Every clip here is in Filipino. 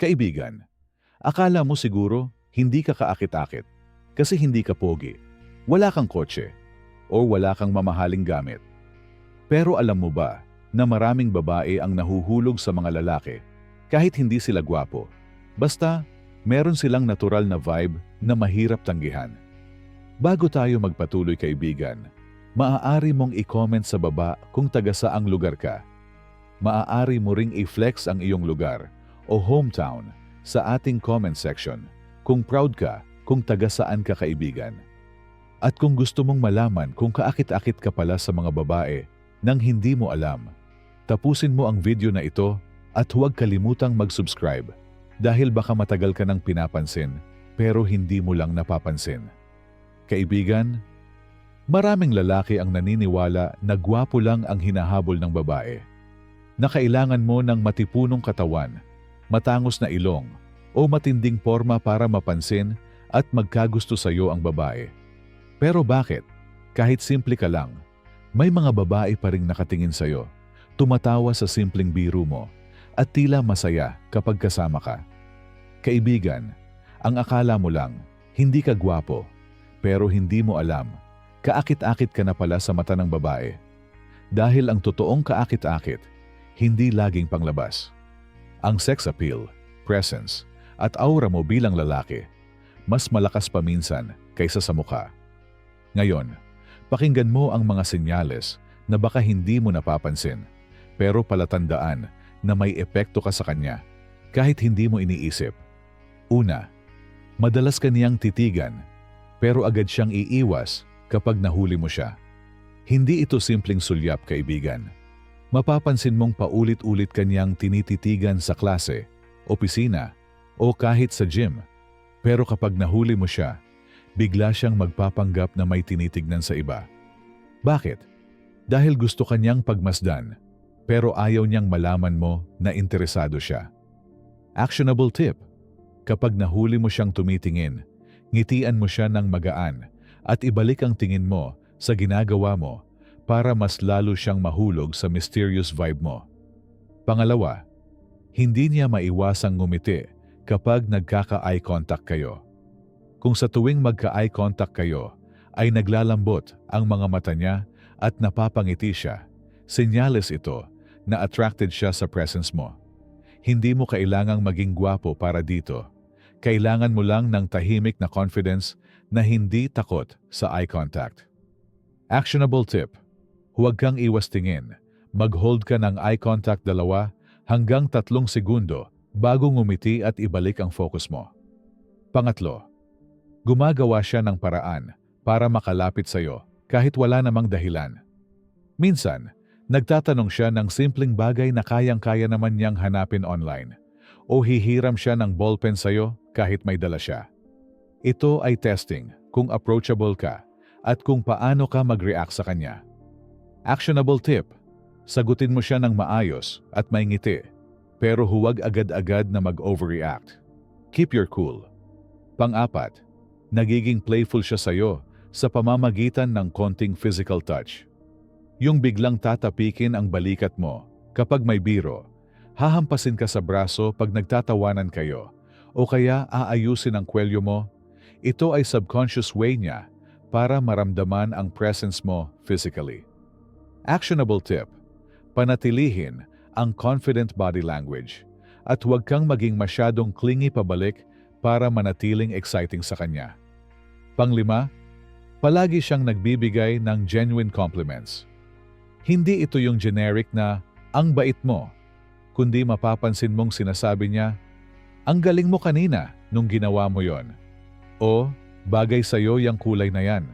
Kaibigan, akala mo siguro hindi ka kaakit-akit kasi hindi ka pogi, wala kang kotse, o wala kang mamahaling gamit. Pero alam mo ba na maraming babae ang nahuhulog sa mga lalaki kahit hindi sila gwapo. Basta, meron silang natural na vibe na mahirap tanggihan. Bago tayo magpatuloy kaibigan, maaari mong i-comment sa baba kung taga saang lugar ka. Maaari mo ring i-flex ang iyong lugar o hometown sa ating comment section kung proud ka kung taga saan ka kaibigan. At kung gusto mong malaman kung kaakit-akit ka pala sa mga babae nang hindi mo alam, tapusin mo ang video na ito at huwag kalimutang mag-subscribe dahil baka matagal ka nang pinapansin pero hindi mo lang napapansin. Kaibigan, maraming lalaki ang naniniwala na gwapo lang ang hinahabol ng babae. Na kailangan mo ng matipunong katawan, matangos na ilong, o matinding forma para mapansin at magkagusto sa iyo ang babae. Pero bakit? Kahit simple ka lang, may mga babae pa ring nakatingin sa iyo, tumatawa sa simpleng biro mo, at tila masaya kapag kasama ka. Kaibigan, ang akala mo lang, hindi ka gwapo, pero hindi mo alam, kaakit-akit ka na pala sa mata ng babae. Dahil ang totoong kaakit-akit, hindi laging panglabas. Ang sex appeal, presence, at aura mo bilang lalaki, mas malakas pa minsan kaysa sa mukha. Ngayon, pakinggan mo ang mga senyales na baka hindi mo napapansin, pero palatandaan na may epekto ka sa kanya kahit hindi mo iniisip. Una, madalas kaniyang titigan pero agad siyang iiwas kapag nahuli mo siya. Hindi ito simpleng sulyap, kaibigan. Mapapansin mong paulit-ulit kanyang tinititigan sa klase, opisina, o kahit sa gym. Pero kapag nahuli mo siya, bigla siyang magpapanggap na may tinitignan sa iba. Bakit? Dahil gusto kanyang pagmasdan, pero ayaw niyang malaman mo na interesado siya. Actionable tip. Kapag nahuli mo siyang tumitingin, ngitian mo siya ng magaan at ibalik ang tingin mo sa ginagawa mo para mas lalo siyang mahulog sa mysterious vibe mo. Pangalawa, hindi niya maiwasang ngumiti kapag nagkaka-eye contact kayo. Kung sa tuwing magka-eye contact kayo ay naglalambot ang mga mata niya at napapangiti siya, senyales ito na attracted siya sa presence mo. Hindi mo kailangang maging gwapo para dito kailangan mo lang ng tahimik na confidence na hindi takot sa eye contact. Actionable tip. Huwag kang iwas tingin. Mag-hold ka ng eye contact dalawa hanggang tatlong segundo bago ngumiti at ibalik ang focus mo. Pangatlo, gumagawa siya ng paraan para makalapit sa iyo kahit wala namang dahilan. Minsan, nagtatanong siya ng simpleng bagay na kayang-kaya naman niyang hanapin online o hihiram siya ng ballpen sa iyo kahit may dala siya. Ito ay testing kung approachable ka at kung paano ka mag-react sa kanya. Actionable tip, sagutin mo siya ng maayos at may ngiti, pero huwag agad-agad na mag-overreact. Keep your cool. Pang-apat, nagiging playful siya sa iyo sa pamamagitan ng konting physical touch. Yung biglang tatapikin ang balikat mo kapag may biro, hahampasin ka sa braso pag nagtatawanan kayo, o kaya aayusin ang kwelyo mo, ito ay subconscious way niya para maramdaman ang presence mo physically. Actionable tip, panatilihin ang confident body language at huwag kang maging masyadong clingy pabalik para manatiling exciting sa kanya. Panglima, palagi siyang nagbibigay ng genuine compliments. Hindi ito yung generic na, ang bait mo, kundi mapapansin mong sinasabi niya, ang galing mo kanina nung ginawa mo yon. O, bagay sa'yo yung kulay na yan.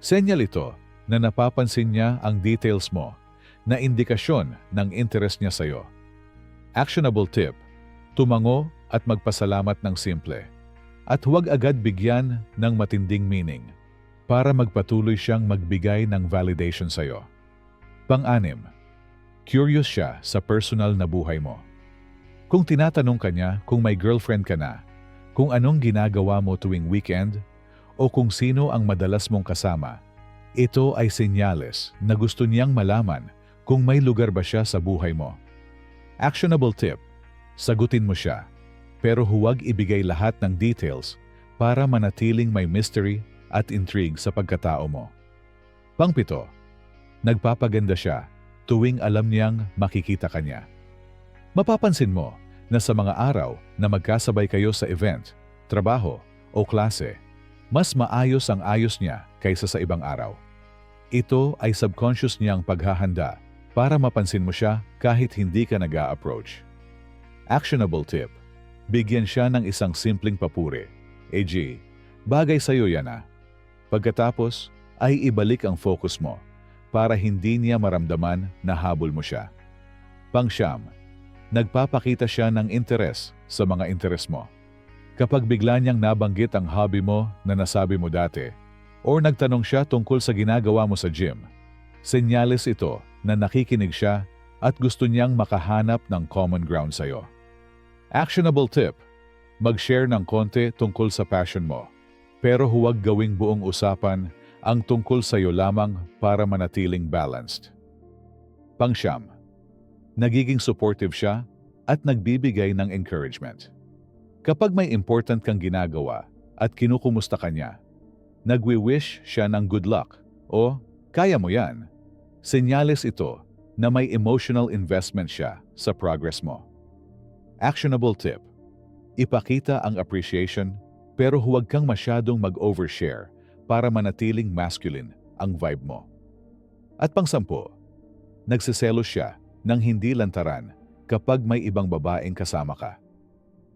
Senyal ito na napapansin niya ang details mo na indikasyon ng interest niya sa'yo. Actionable tip, tumango at magpasalamat ng simple. At huwag agad bigyan ng matinding meaning para magpatuloy siyang magbigay ng validation sa'yo. Pang-anim, curious siya sa personal na buhay mo. Kung tinatanong ka niya kung may girlfriend ka na, kung anong ginagawa mo tuwing weekend, o kung sino ang madalas mong kasama, ito ay senyales na gusto niyang malaman kung may lugar ba siya sa buhay mo. Actionable tip, sagutin mo siya, pero huwag ibigay lahat ng details para manatiling may mystery at intrigue sa pagkatao mo. Pangpito, nagpapaganda siya tuwing alam niyang makikita ka niya. Mapapansin mo na sa mga araw na magkasabay kayo sa event, trabaho o klase, mas maayos ang ayos niya kaysa sa ibang araw. Ito ay subconscious niyang paghahanda para mapansin mo siya kahit hindi ka nag approach Actionable tip. Bigyan siya ng isang simpleng papuri. E.g., bagay sa'yo yan ah. Pagkatapos, ay ibalik ang focus mo para hindi niya maramdaman na habol mo siya. Pangsyam, nagpapakita siya ng interes sa mga interes mo. Kapag bigla niyang nabanggit ang hobby mo na nasabi mo dati, or nagtanong siya tungkol sa ginagawa mo sa gym, senyales ito na nakikinig siya at gusto niyang makahanap ng common ground sa'yo. Actionable tip, mag-share ng konti tungkol sa passion mo, pero huwag gawing buong usapan ang tungkol sa iyo lamang para manatiling balanced. Pangsyam, nagiging supportive siya at nagbibigay ng encouragement. Kapag may important kang ginagawa at kinukumusta ka niya, nagwi-wish siya ng good luck o kaya mo yan. Senyales ito na may emotional investment siya sa progress mo. Actionable tip. Ipakita ang appreciation pero huwag kang masyadong mag-overshare para manatiling masculine ang vibe mo. At pangsampo, nagsiselos siya ng hindi lantaran kapag may ibang babaeng kasama ka.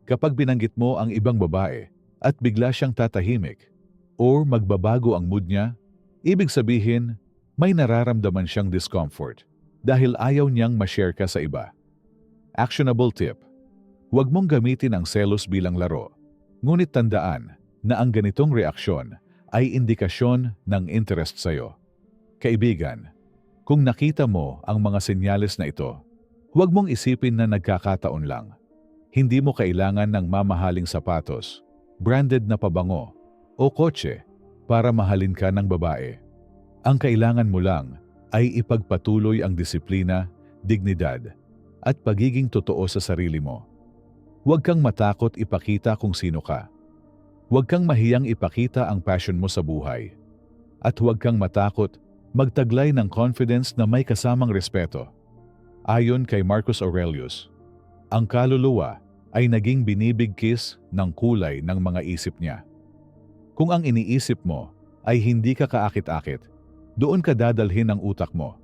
Kapag binanggit mo ang ibang babae at bigla siyang tatahimik or magbabago ang mood niya, ibig sabihin may nararamdaman siyang discomfort dahil ayaw niyang ma-share ka sa iba. Actionable tip. Huwag mong gamitin ang selos bilang laro. Ngunit tandaan na ang ganitong reaksyon ay indikasyon ng interest sa iyo. Kaibigan, kung nakita mo ang mga senyales na ito, huwag mong isipin na nagkakataon lang hindi mo kailangan ng mamahaling sapatos, branded na pabango, o kotse para mahalin ka ng babae. Ang kailangan mo lang ay ipagpatuloy ang disiplina, dignidad, at pagiging totoo sa sarili mo. Huwag kang matakot ipakita kung sino ka. Huwag kang mahiyang ipakita ang passion mo sa buhay. At huwag kang matakot magtaglay ng confidence na may kasamang respeto. Ayon kay Marcus Aurelius, ang kaluluwa ay naging binibigkis ng kulay ng mga isip niya. Kung ang iniisip mo ay hindi ka kaakit-akit, doon ka dadalhin ang utak mo.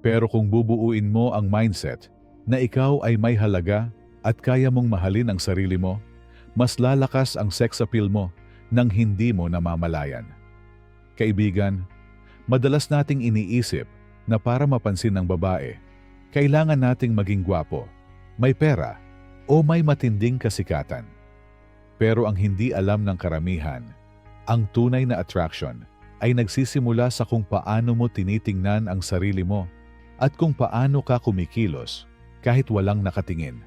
Pero kung bubuuin mo ang mindset na ikaw ay may halaga at kaya mong mahalin ang sarili mo, mas lalakas ang sex appeal mo nang hindi mo namamalayan. Kaibigan, madalas nating iniisip na para mapansin ng babae, kailangan nating maging gwapo, may pera, o may matinding kasikatan. Pero ang hindi alam ng karamihan, ang tunay na attraction ay nagsisimula sa kung paano mo tinitingnan ang sarili mo at kung paano ka kumikilos kahit walang nakatingin.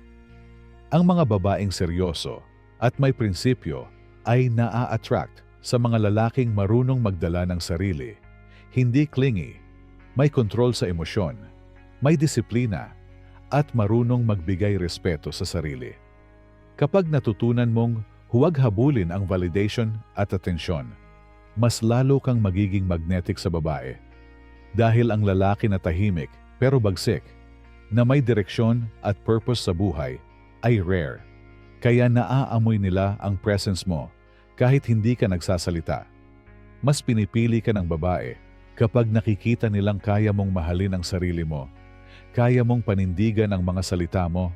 Ang mga babaeng seryoso at may prinsipyo ay naa-attract sa mga lalaking marunong magdala ng sarili, hindi clingy, may kontrol sa emosyon, may disiplina at marunong magbigay respeto sa sarili. Kapag natutunan mong huwag habulin ang validation at atensyon, mas lalo kang magiging magnetic sa babae. Dahil ang lalaki na tahimik pero bagsik, na may direksyon at purpose sa buhay, ay rare. Kaya naaamoy nila ang presence mo kahit hindi ka nagsasalita. Mas pinipili ka ng babae kapag nakikita nilang kaya mong mahalin ang sarili mo kaya mong panindigan ang mga salita mo,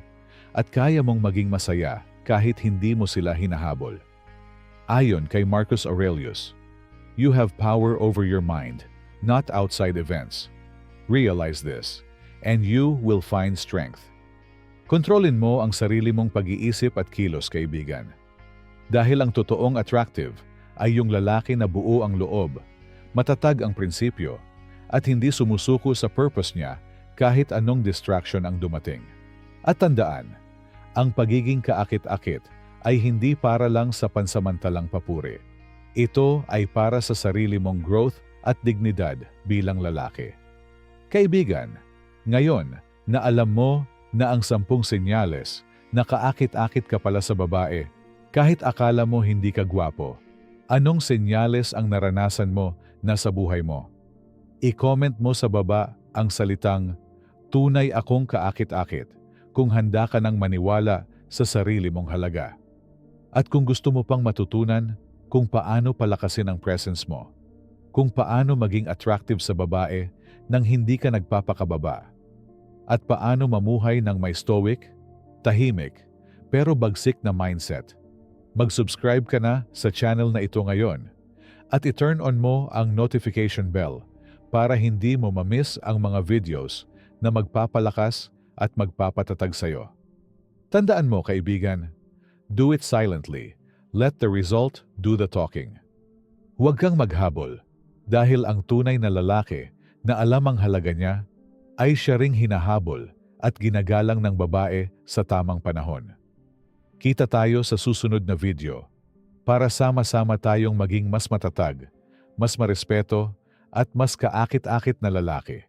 at kaya mong maging masaya kahit hindi mo sila hinahabol. Ayon kay Marcus Aurelius, You have power over your mind, not outside events. Realize this, and you will find strength. Kontrolin mo ang sarili mong pag-iisip at kilos, kaibigan. Dahil ang totoong attractive ay yung lalaki na buo ang loob, matatag ang prinsipyo, at hindi sumusuko sa purpose niya kahit anong distraction ang dumating. At tandaan, ang pagiging kaakit-akit ay hindi para lang sa pansamantalang papuri. Ito ay para sa sarili mong growth at dignidad bilang lalaki. Kaibigan, ngayon na alam mo na ang sampung senyales Nakaakit-akit ka pala sa babae, kahit akala mo hindi ka gwapo. Anong senyales ang naranasan mo na sa buhay mo? I-comment mo sa baba ang salitang, Tunay akong kaakit-akit kung handa ka nang maniwala sa sarili mong halaga. At kung gusto mo pang matutunan kung paano palakasin ang presence mo, kung paano maging attractive sa babae nang hindi ka nagpapakababa, at paano mamuhay ng may stoic, tahimik, pero bagsik na mindset. Mag-subscribe ka na sa channel na ito ngayon at i-turn on mo ang notification bell para hindi mo mamiss ang mga videos na magpapalakas at magpapatatag sa'yo. Tandaan mo, kaibigan, do it silently. Let the result do the talking. Huwag kang maghabol dahil ang tunay na lalaki na alam ang halaga niya ay siya ring hinahabol at ginagalang ng babae sa tamang panahon. Kita tayo sa susunod na video para sama-sama tayong maging mas matatag, mas marespeto at mas kaakit-akit na lalaki.